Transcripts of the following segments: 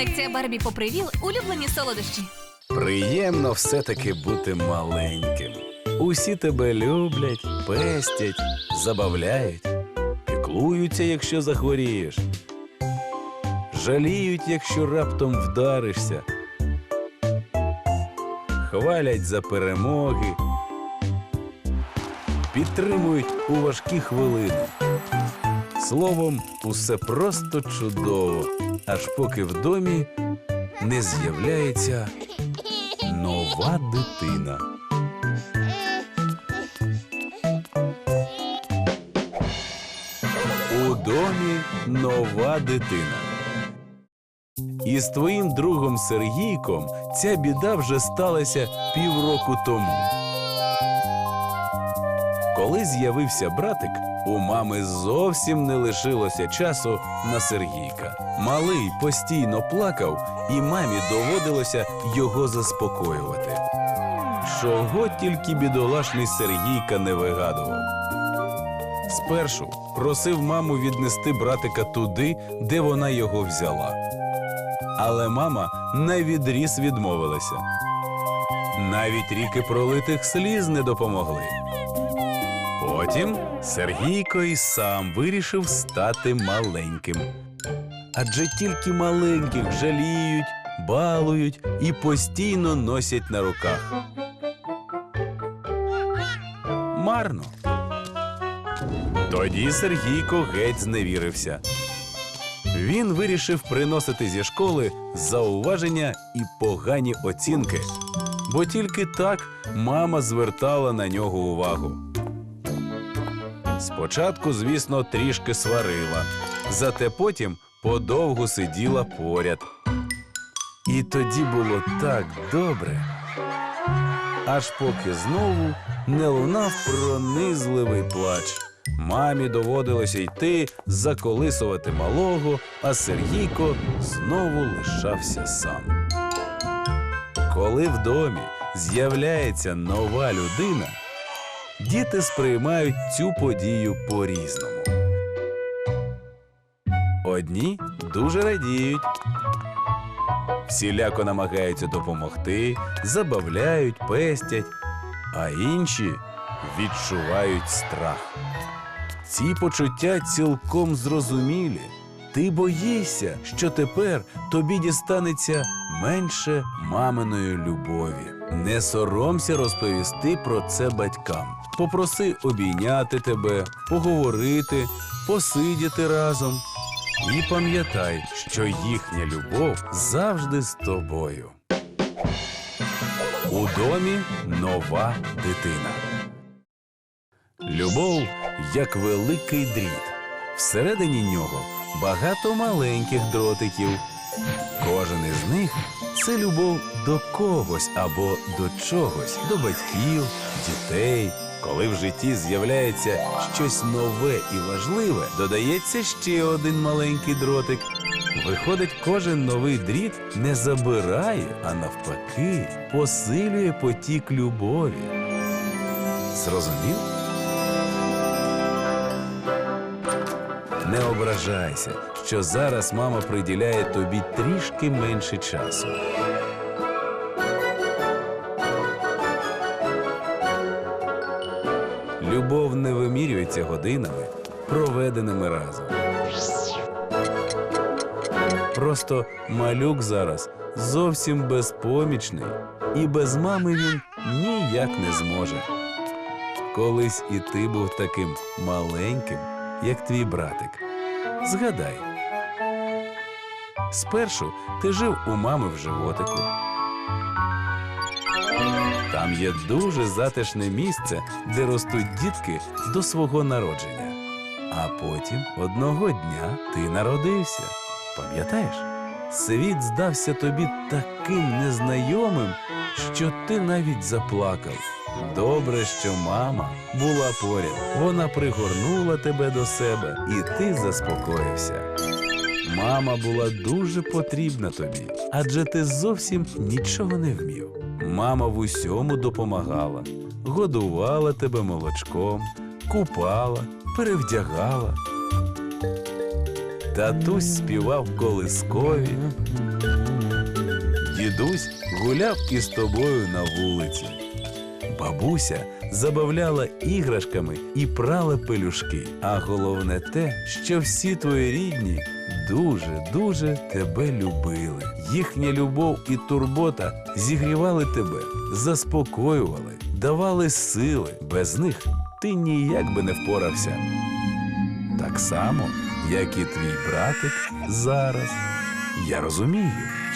Колекція Барбі Попривіл улюблені солодощі. Приємно все-таки бути маленьким. Усі тебе люблять, пестять, забавляють, піклуються, якщо захворієш, жаліють, якщо раптом вдаришся, хвалять за перемоги, підтримують у важкі хвилини. Словом, усе просто чудово, аж поки в домі не з'являється нова дитина. У домі нова дитина. І з твоїм другом Сергійком ця біда вже сталася півроку тому. Коли з'явився братик, у мами зовсім не лишилося часу на Сергійка. Малий постійно плакав, і мамі доводилося його заспокоювати. Чого тільки бідолашний Сергійка не вигадував. Спершу просив маму віднести братика туди, де вона його взяла. Але мама навідріз відмовилася. Навіть ріки пролитих сліз не допомогли. Потім Сергійко і сам вирішив стати маленьким. Адже тільки маленьких жаліють, балують і постійно носять на руках. Марно. Тоді Сергійко геть зневірився. Він вирішив приносити зі школи зауваження і погані оцінки, бо тільки так мама звертала на нього увагу. Спочатку, звісно, трішки сварила, зате потім подовго сиділа поряд. І тоді було так добре. Аж поки знову не лунав пронизливий плач. Мамі доводилося йти заколисувати малого, а Сергійко знову лишався сам. Коли в домі з'являється нова людина, діти сприймають цю подію по-різному. Одні дуже радіють, всіляко намагаються допомогти, забавляють, пестять, а інші відчувають страх. Ці почуття цілком зрозумілі. Ти боїшся, що тепер тобі дістанеться менше маминої любові. Не соромся розповісти про це батькам. Попроси обійняти тебе, поговорити, посидіти разом. І пам'ятай, що їхня любов завжди з тобою. У домі нова дитина. Любов як великий дріт. Всередині нього багато маленьких дротиків. Кожен із них це любов до когось або до чогось, до батьків, дітей. Коли в житті з'являється щось нове і важливе, додається ще один маленький дротик. Виходить, кожен новий дріт не забирає, а навпаки, посилює потік любові. Зрозумів? Не ображайся, що зараз мама приділяє тобі трішки менше часу. Вимірюється годинами, проведеними разом. Просто малюк зараз зовсім безпомічний, і без мами він ніяк не зможе. Колись і ти був таким маленьким, як твій братик. Згадай. Спершу ти жив у мами в животику. Там є дуже затишне місце, де ростуть дітки до свого народження. А потім одного дня ти народився. Пам'ятаєш? Світ здався тобі таким незнайомим, що ти навіть заплакав. Добре, що мама була поряд. Вона пригорнула тебе до себе, і ти заспокоївся. Мама була дуже потрібна тобі, адже ти зовсім нічого не вмів. Мама в усьому допомагала, годувала тебе молочком, купала, перевдягала. Татусь співав колискові, дідусь гуляв із тобою на вулиці. Бабуся забавляла іграшками і прала пелюшки. А головне те, що всі твої рідні дуже, дуже тебе любили. Їхня любов і турбота зігрівали тебе, заспокоювали, давали сили. Без них ти ніяк би не впорався. Так само, як і твій братик зараз. Я розумію,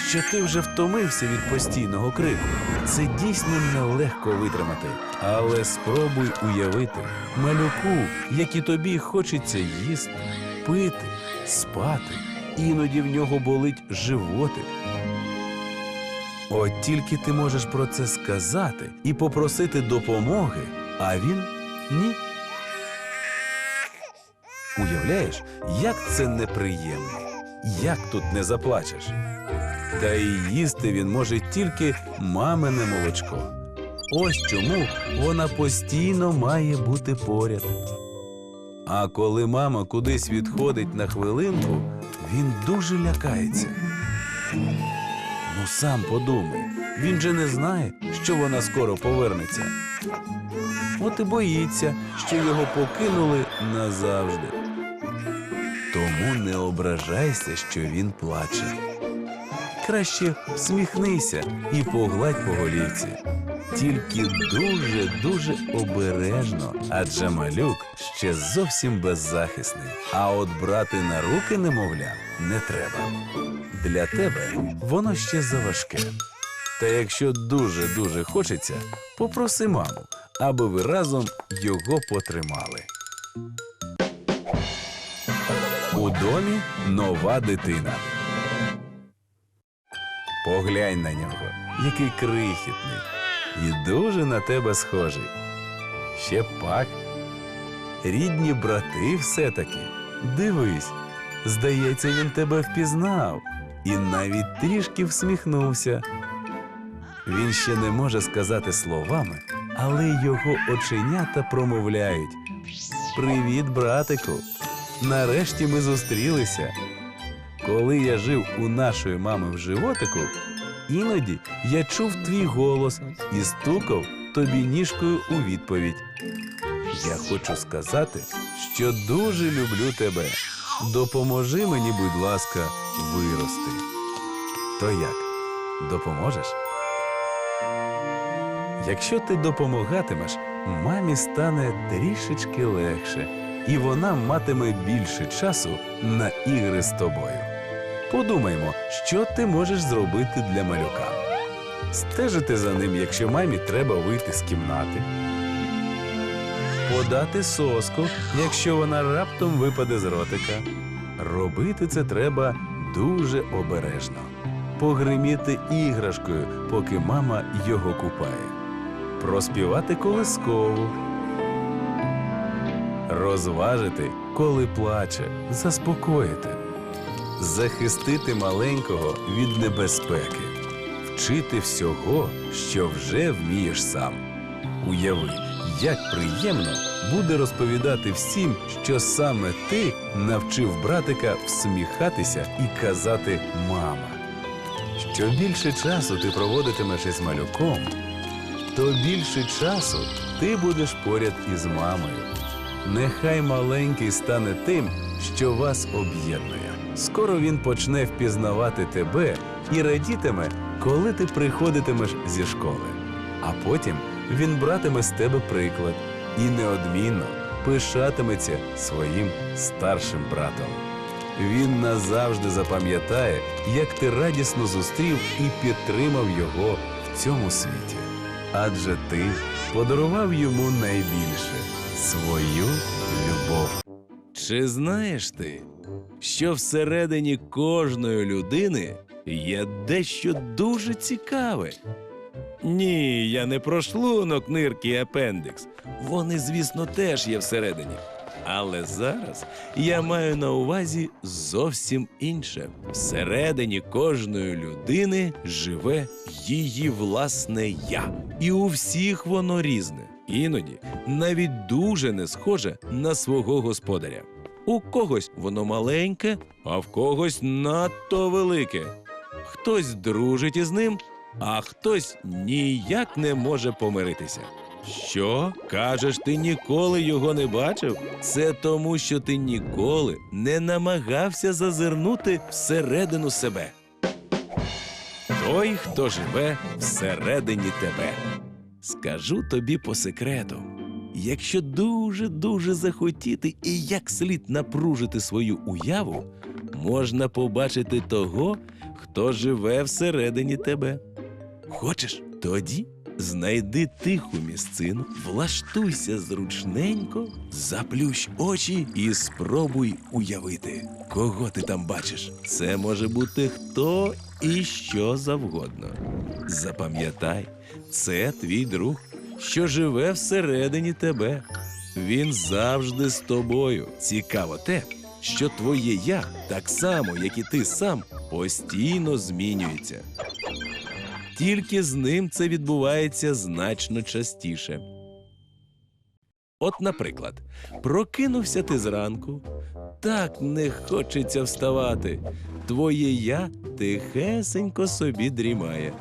що ти вже втомився від постійного крику. Це дійсно нелегко витримати. Але спробуй уявити малюку, як і тобі хочеться їсти, пити, спати. Іноді в нього болить животик. От тільки ти можеш про це сказати і попросити допомоги, а він ні. Уявляєш, як це неприємно, як тут не заплачеш. Та і їсти він може тільки мамине молочко. Ось чому вона постійно має бути поряд. А коли мама кудись відходить на хвилинку, він дуже лякається. Ну сам подумай, він же не знає, що вона скоро повернеться. От і боїться, що його покинули назавжди. Тому не ображайся, що він плаче. Краще всміхнися і погладь по голівці. Тільки дуже дуже обережно, адже малюк ще зовсім беззахисний. А от брати на руки немовля не треба. Для тебе воно ще заважке. Та якщо дуже дуже хочеться, попроси маму, аби ви разом його потримали. У домі нова дитина. Поглянь на нього, який крихітний, і дуже на тебе схожий. Ще пак. Рідні брати все-таки. Дивись, здається, він тебе впізнав і навіть трішки всміхнувся. Він ще не може сказати словами, але його оченята промовляють: Привіт, братику! Нарешті ми зустрілися. Коли я жив у нашої мами в животику, іноді я чув твій голос і стукав тобі ніжкою у відповідь. Я хочу сказати, що дуже люблю тебе. Допоможи мені, будь ласка, вирости. То як? Допоможеш? Якщо ти допомагатимеш, мамі стане трішечки легше, і вона матиме більше часу на ігри з тобою. Подумаймо, що ти можеш зробити для малюка. Стежити за ним, якщо мамі треба вийти з кімнати. Подати соску, якщо вона раптом випаде з ротика. Робити це треба дуже обережно. Погриміти іграшкою, поки мама його купає. Проспівати колискову. Розважити, коли плаче, заспокоїти. Захистити маленького від небезпеки. Вчити всього, що вже вмієш сам. Уяви, як приємно буде розповідати всім, що саме ти навчив братика всміхатися і казати мама. Що більше часу ти проводитимеш із малюком, то більше часу ти будеш поряд із мамою. Нехай маленький стане тим, що вас об'єднує. Скоро він почне впізнавати тебе і радітиме, коли ти приходитимеш зі школи. А потім він братиме з тебе приклад і неодмінно пишатиметься своїм старшим братом. Він назавжди запам'ятає, як ти радісно зустрів і підтримав його в цьому світі. Адже ти подарував йому найбільше свою любов. Чи знаєш ти, що всередині кожної людини є дещо дуже цікаве? Ні, я не про шлунок, нирки і апендикс. Вони, звісно, теж є всередині. Але зараз я маю на увазі зовсім інше. Всередині кожної людини живе її власне я. І у всіх воно різне. Іноді навіть дуже не схоже на свого господаря. У когось воно маленьке, а в когось надто велике. хтось дружить із ним, а хтось ніяк не може помиритися. Що? Кажеш, ти ніколи його не бачив? Це тому, що ти ніколи не намагався зазирнути всередину себе. Той, хто живе всередині тебе. Скажу тобі по секрету. Якщо дуже-дуже захотіти і як слід напружити свою уяву, можна побачити того, хто живе всередині тебе. Хочеш? Тоді знайди тиху місцину, влаштуйся зручненько, заплющ очі і спробуй уявити, кого ти там бачиш. Це може бути хто і що завгодно. Запам'ятай, це твій друг, що живе всередині тебе. Він завжди з тобою. Цікаво те, що твоє я, так само, як і ти сам, постійно змінюється. Тільки з ним це відбувається значно частіше. От, наприклад, прокинувся ти зранку, так не хочеться вставати. Твоє я тихесенько собі дрімає.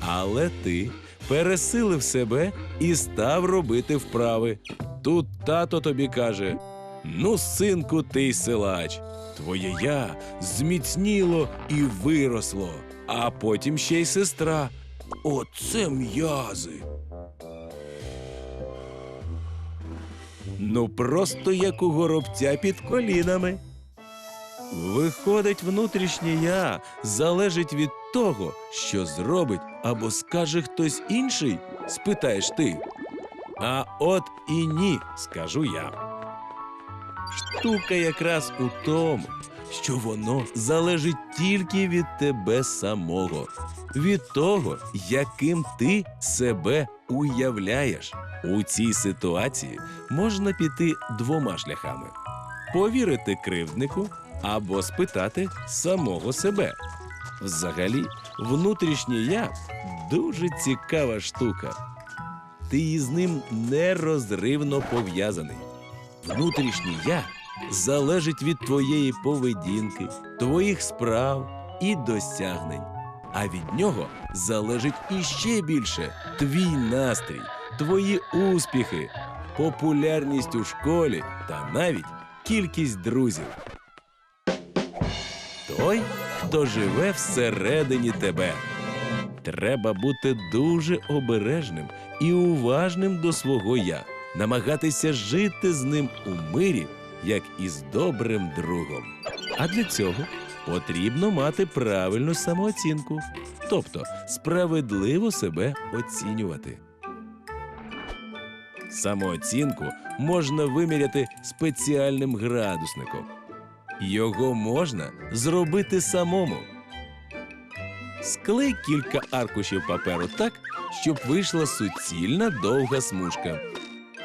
Але ти пересилив себе і став робити вправи. Тут тато тобі каже: Ну, синку, ти силач, твоє я зміцніло і виросло, а потім ще й сестра. Оце м'язи. Ну, просто як у горобця під колінами. Виходить, внутрішнє я залежить від того, що зробить або скаже хтось інший, спитаєш ти. А от і ні, скажу я. Штука якраз у тому, що воно залежить тільки від тебе самого, від того, яким ти себе уявляєш. У цій ситуації можна піти двома шляхами: повірити кривднику або спитати самого себе. Взагалі, внутрішнє я дуже цікава штука. Ти із ним нерозривно пов'язаний. Внутрішнє я залежить від твоєї поведінки, твоїх справ і досягнень. А від нього залежить іще більше твій настрій, твої успіхи, популярність у школі та навіть кількість друзів. Той, хто живе всередині тебе. Треба бути дуже обережним і уважним до свого я, намагатися жити з ним у мирі, як із добрим другом. А для цього потрібно мати правильну самооцінку, тобто справедливо себе оцінювати. Самооцінку можна виміряти спеціальним градусником. Його можна зробити самому. Склей кілька аркушів паперу так, щоб вийшла суцільна довга смужка.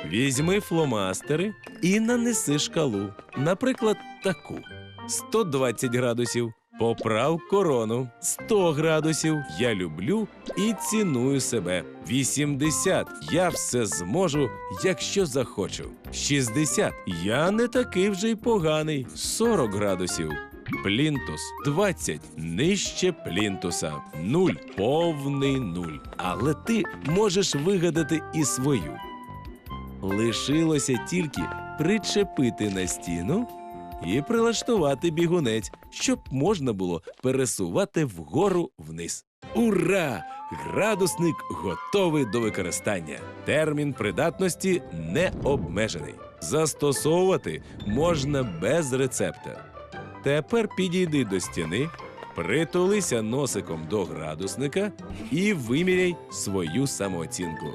Візьми фломастери і нанеси шкалу, наприклад, таку: 120 градусів. Поправ корону 100 градусів. Я люблю і ціную себе. 80. Я все зможу, якщо захочу. 60. Я не такий вже й поганий. 40 градусів. Плінтус 20 нижче плінтуса. 0 повний нуль. Але ти можеш вигадати і свою. Лишилося тільки причепити на стіну і прилаштувати бігунець, щоб можна було пересувати вгору вниз. Ура! Градусник готовий до використання. Термін придатності не обмежений. Застосовувати можна без рецепта. Тепер підійди до стіни, притулися носиком до градусника і виміряй свою самооцінку.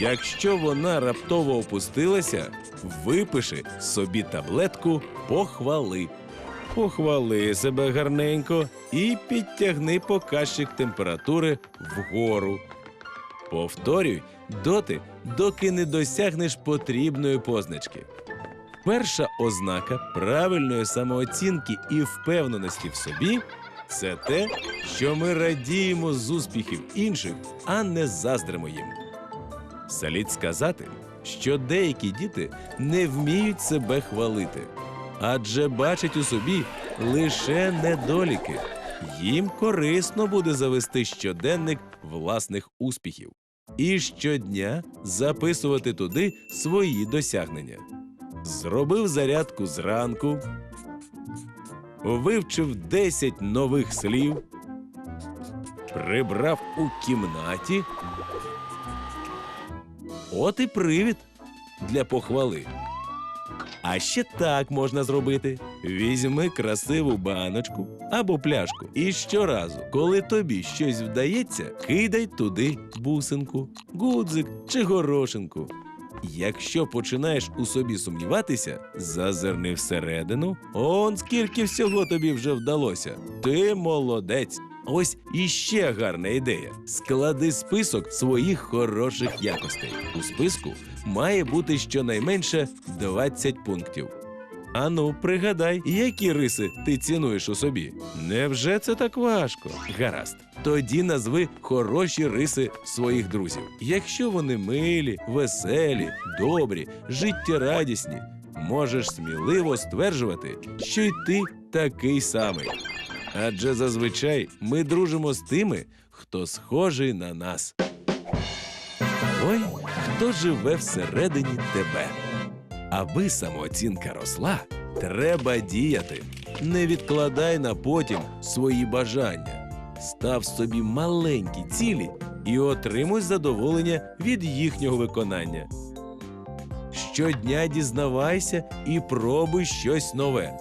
Якщо вона раптово опустилася, випиши собі таблетку похвали. Похвали себе гарненько і підтягни показчик температури вгору. Повторюй доти, доки не досягнеш потрібної позначки. Перша ознака правильної самооцінки і впевненості в собі це те, що ми радіємо з успіхів інших, а не заздримо їм. Слід сказати, що деякі діти не вміють себе хвалити, адже бачать у собі лише недоліки. їм корисно буде завести щоденник власних успіхів і щодня записувати туди свої досягнення. Зробив зарядку зранку, вивчив 10 нових слів, прибрав у кімнаті. От і привід для похвали. А ще так можна зробити: візьми красиву баночку або пляшку, і щоразу, коли тобі щось вдається, кидай туди бусинку, гудзик чи горошинку. Якщо починаєш у собі сумніватися, зазирни всередину. Он скільки всього тобі вже вдалося. Ти молодець. Ось іще гарна ідея. Склади список своїх хороших якостей. У списку має бути щонайменше 20 пунктів. Ану, пригадай, які риси ти цінуєш у собі. Невже це так важко? Гаразд. Тоді назви хороші риси своїх друзів. Якщо вони милі, веселі, добрі, життєрадісні, можеш сміливо стверджувати, що й ти такий самий. Адже зазвичай ми дружимо з тими, хто схожий на нас. Ой, хто живе всередині тебе. Аби самооцінка росла, треба діяти. Не відкладай на потім свої бажання. Став собі маленькі цілі і отримуй задоволення від їхнього виконання. Щодня дізнавайся і пробуй щось нове.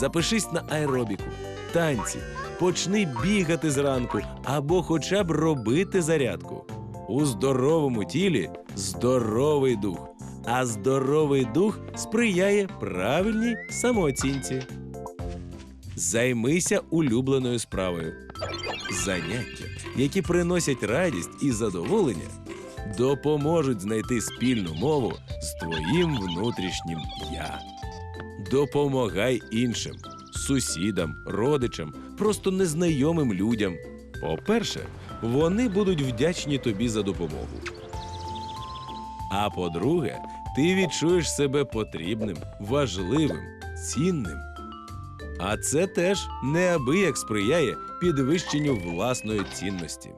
Запишись на аеробіку, танці, почни бігати зранку або хоча б робити зарядку. У здоровому тілі здоровий дух, а здоровий дух сприяє правильній самооцінці. Займися улюбленою справою. Заняття, які приносять радість і задоволення, допоможуть знайти спільну мову з твоїм внутрішнім я. Допомагай іншим, сусідам, родичам, просто незнайомим людям. По-перше, вони будуть вдячні тобі за допомогу. А по-друге, ти відчуєш себе потрібним, важливим, цінним. А це теж неабияк сприяє підвищенню власної цінності.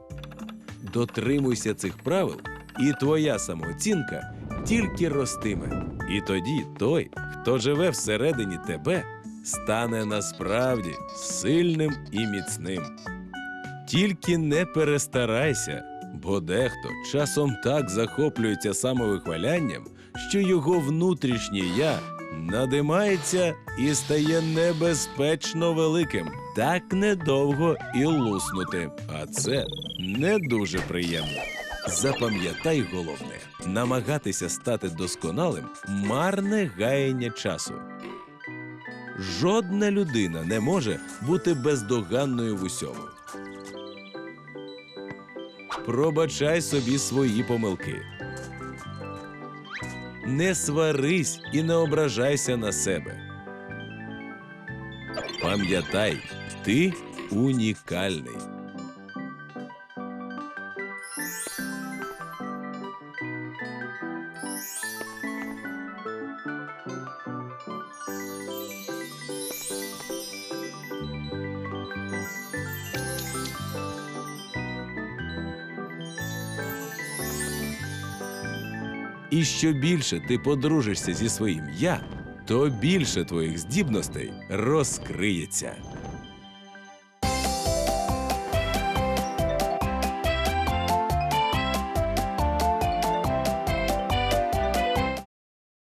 Дотримуйся цих правил, і твоя самооцінка тільки ростиме. І тоді той, хто живе всередині тебе, стане насправді сильним і міцним. Тільки не перестарайся, бо дехто часом так захоплюється самовихвалянням, що його внутрішнє я надимається і стає небезпечно великим. Так недовго і луснути. А це не дуже приємно. Запам'ятай головне: намагатися стати досконалим марне гаяння часу. Жодна людина не може бути бездоганною в усьому. Пробачай собі свої помилки. Не сварись і не ображайся на себе. Пам'ятай, ти унікальний. І що більше ти подружишся зі своїм я, то більше твоїх здібностей розкриється.